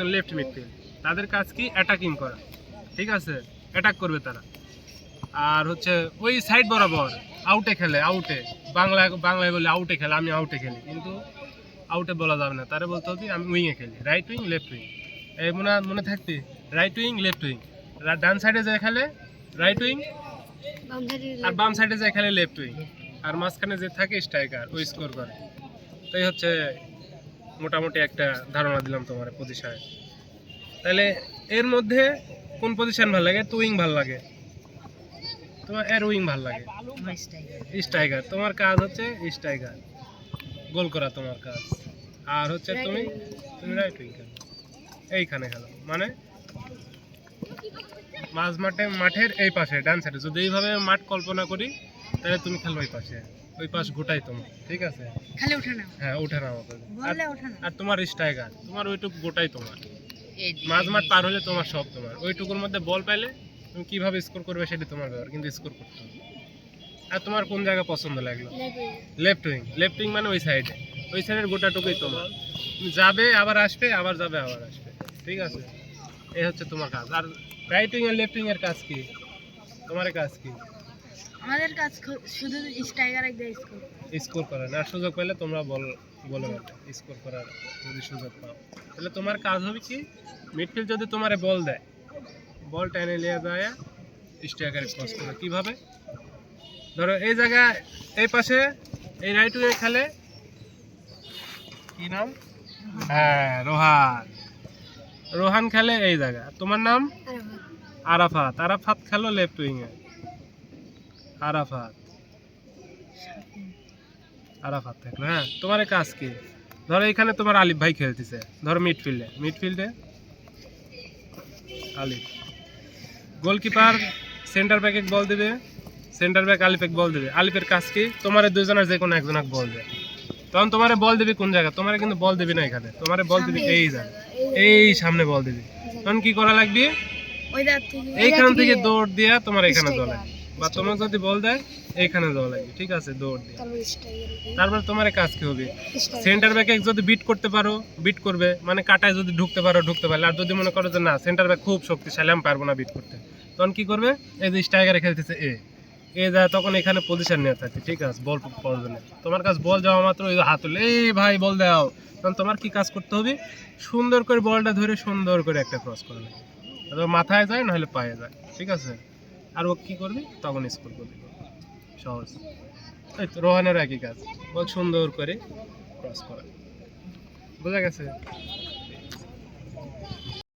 একজন left midfield তাদের কাজ কি? অ্যাটাকিং করা। ঠিক আছে? অ্যাটাক করবে তারা। আর হচ্ছে ওই সাইড বরাবর আউটে খেলে আউটে বাংলা, বাংলায় বলে আউটে খেলে, আমি আউটে খেলি। কিন্তু আউটে বলা যাবে না। তারা বলতে হবে, আমি উইংয়ে খেলি। রাইট উইং লেফট উইং এই মনে মনে থাকবে? রাইট উইং লেফট উইং ডান সাইডে যায় খেলে রাইট উইং আর বাম সাইডে যায় খেলে লেফট উইং আর মাঝখানে যে থাকে স্ট্রাইকার ওই স্কোর করে। তাই হচ্ছে মোটামুটি একটা ধারণা দিলাম তোমার পজিশনে তাহলে এর মধ্যে কোন পজিশন ভালো লাগে? তো উইং ভালো লাগে। তোমার এর উইং ভালো লাগে। স্ট্রাইকার তোমার কাজ হচ্ছে স্ট্রাইকার গোল করা তোমার কাজ। আর হচ্ছে তুমি তুমি রাইট উইং খেলো এইখানে খেলো। মানে মাঝ মাঠে মাঠের এই পাশে ডান সাইডে যদি এইভাবে মাঠ কল্পনা করি তাহলে তুমি খেলো ওই পাশে। ওই পাশ গোটাই তোমার ঠিক আছে? খালি উঠে না হ্যাঁ করবে আর- বললে ওঠে না আর তোমার স্ট্রাইকার তোমার ওইটুকু গোটাই তোমার। মাঝ মাঠ পার হলে তোমার সব তোমার। ওইটুকুর মধ্যে বল পাইলে তুমি কীভাবে স্কোর করবে সেটা তোমার ব্যাপার কিন্তু স্কোর করতে হবে। আর তোমার কোন জায়গা পছন্দ লাগল? লেফট উইং লেফট উইং মানে ওই সাইডে ওই সাইডের গোটাটুকুই তোমার। যাবে আবার আসবে আবার যাবে আবার আসবে। ঠিক আছে? এই হচ্ছে তোমার কাজ। আর রাইট উইং আর লেফট উইং এর কাজ কি? তোমার কাজ কি? আমাদের কাজ শুধু স্ট্রাইকার একদম স্কোর স্কোর করার আর সুযোগ পেলে তোমরা বল বলে স্কোর করার যদি সুযোগ পাও। তাহলে তোমার কাজ হবে কি? মিডফিল্ড যদি তোমারে বল দেয় বল টেনে নিয়ে যায় স্ট্রাইকারে ক্রস করে কীভাবে? ধরো এই জায়গায় এই পাশে এই রাইট উইং খেলে কি নাম? হ্যাঁ রোহান। রোহান খেলে এই জায়গা তোমার নাম? আরাফাত। আরাফাত। খেলো লেফট উইংয়ে আরাফাত। আরাফাত থাকল হ্যাঁ? তোমার কাজ কি? ধরো এখানে তোমার আলিফ ভাই খেলতেছে। ধরো মিডফিল্ডে। মিডফিল্ডে? আলিফ। গোলকিপার সেন্টার ব্যাকে বল দেবে। সেন্টার ব্যাক আলিফেক বল দেবে। আলিফের কাজ কি? তোমার দুজনের যে কোনো একজনক বল দেবে তখন তোমারে বল দিবি কোন জায়গা তোমারে কিন্তু বল দিবি না এখানে। তোমারে বল দিবি এই জায়গা এই সামনে বল দিবি। তখন কি করা লাগবে? এইখান থেকে দৌড় দিয়া তোমার এখানে লাগবে বা তোমার যদি বল দেয় এইখানে জল লাগবে ঠিক আছে? দৌড় দিয়ে। তারপর তোমার কাজ কি হবে? সেন্টার ব্যাকে যদি বিট করতে পারো বিট করবে মানে কাটায় যদি ঢুকতে পারো ঢুকতে পারলে। আর যদি মনে করো যে না সেন্টার ব্যাক খুব শক্তিশালী আমি পারব না বিট করতে। তখন কি করবে? এই যে স্ট্রাইকারে খেলতেছে এ এ যায় তখন এখানে পজিশন নিয়ে থাকে ঠিক আছে? বল না। তোমার কাছে বল যাওয়া মাত্র ওই হাত তুলে এই ভাই বল দাও। তখন তোমার কি কাজ করতে হবে? সুন্দর করে বলটা ধরে সুন্দর করে একটা ক্রস করবে মাথায় যায় নাহলে পায়ে যায় ঠিক আছে? আর ও কী করবি? তখন স্কুল করবি। সহজ। এই তো, রোহানের একই কাজ। বল সুন্দর করে ক্রস করা। বোঝা গেছে?